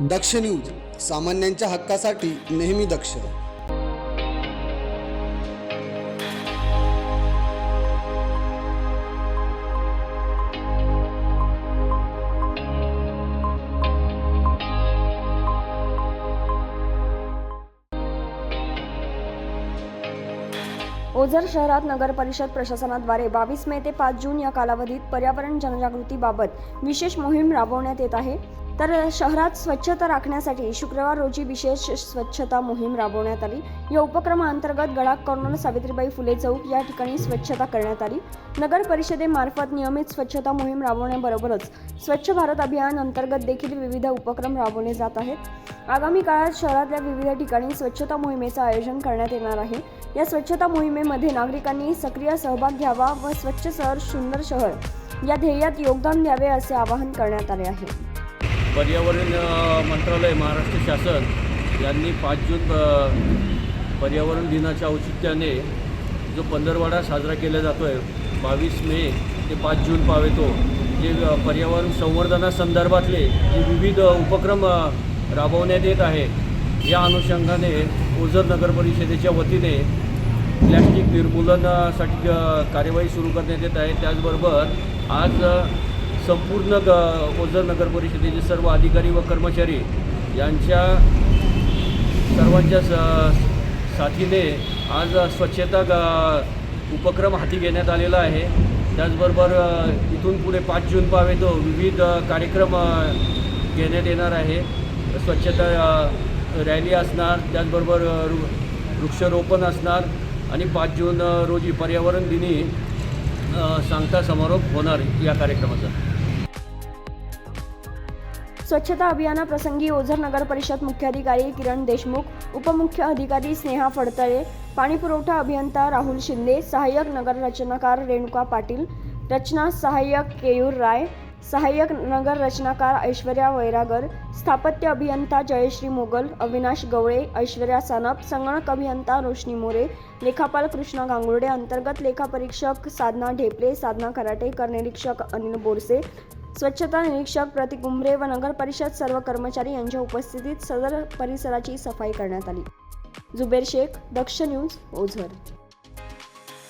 दक्ष news सामान्यांच्या हक्कासाठी नेहमी दक्ष. ओझर शहरात नगर परिषद प्रशासनाद्वारे बावीस मे ते पाच जून या कालावधीत पर्यावरण जनजागृतीबाबत विशेष मोहीम राबवण्यात येत आहे. तर शहरात स्वच्छता राखण्यासाठी शुक्रवार रोजी विशेष स्वच्छता मोहीम राबवण्यात आली. या उपक्रमाअंतर्गत गडाख कॉर्नर सावित्रीबाई फुले चौक या ठिकाणी स्वच्छता करण्यात आली. नगर परिषदेमार्फत नियमित स्वच्छता मोहीम राबवण्याबरोबरच स्वच्छ भारत अभियान अंतर्गत देखील विविध उपक्रम राबवले जात आहेत. आगामी काळात शहरातल्या विविध ठिकाणी स्वच्छता मोहिमेचं आयोजन करण्यात येणार आहे. या स्वच्छता मोहिमेमध्ये नागरिकांनी सक्रिय सहभाग घ्यावा व स्वच्छ शहर सुंदर शहर या ध्येयात योगदान द्यावे असे आवाहन करण्यात आले आहे. पर्यावरण मंत्रालय महाराष्ट्र शासन यांनी पाच जून पर्यावरण दिनाच्या औचित्याने जो पंधरवाडा साजरा केला जातो आहे बावीस मे ते पाच जून पावेतो जे पर्यावरण संवर्धनासंदर्भातले जे विविध उपक्रम राबवण्यात येत आहे या अनुषंगाने ओझर नगर परिषदेच्या वतीने प्लॅस्टिक निर्मूलनासाठी कार्यवाही सुरू करण्यात येत आहे. त्याचबरोबर आज संपूर्ण ग ओझर नगर परिषदेचे सर्व अधिकारी व कर्मचारी यांच्या सर्वांच्या स साथीने आज स्वच्छता ग उपक्रम हाती घेण्यात आलेला आहे. त्याचबरोबर इथून पुढे पाच जून पावेतो विविध कार्यक्रम घेण्यात येणार आहे. स्वच्छता रॅली असणार त्याचबरोबर अ, वृक्षारोपण असणार आणि पाच जून रोजी पर्यावरण दिनी सांगता समारोप होणार या कार्यक्रमाचा. स्वच्छता अभियानाप्रसंगी ओझर नगर परिषद मुख्याधिकारी किरण देशमुख उपमुख्य अधिकारी स्नेहा फडतळे पाणीपुरवठा अभियंता राहुल शिंदे सहाय्यक नगर रचनाकार रेणुका पाटील रचना सहाय्यक केयूर राय सहाय्यक नगर रचनाकार ऐश्वर्या वैरागर स्थापत्य अभियंता जयश्री मोगल अविनाश गवळे ऐश्वर्या सानप संगणक अभियंता रोशनी मोरे लेखापाल कृष्णा गांगुर्डे अंतर्गत लेखापरीक्षक साधना ढेपले साधना कराटे करनिरीक्षक अनिल बोरसे स्वच्छता निरीक्षक प्रतीक उमरे व नगर परिषद सर्व कर्मचारी यांच्या उपस्थितीत सदर परिसराची सफाई करण्यात आली. जुबेर शेख दक्ष न्यूज ओझर.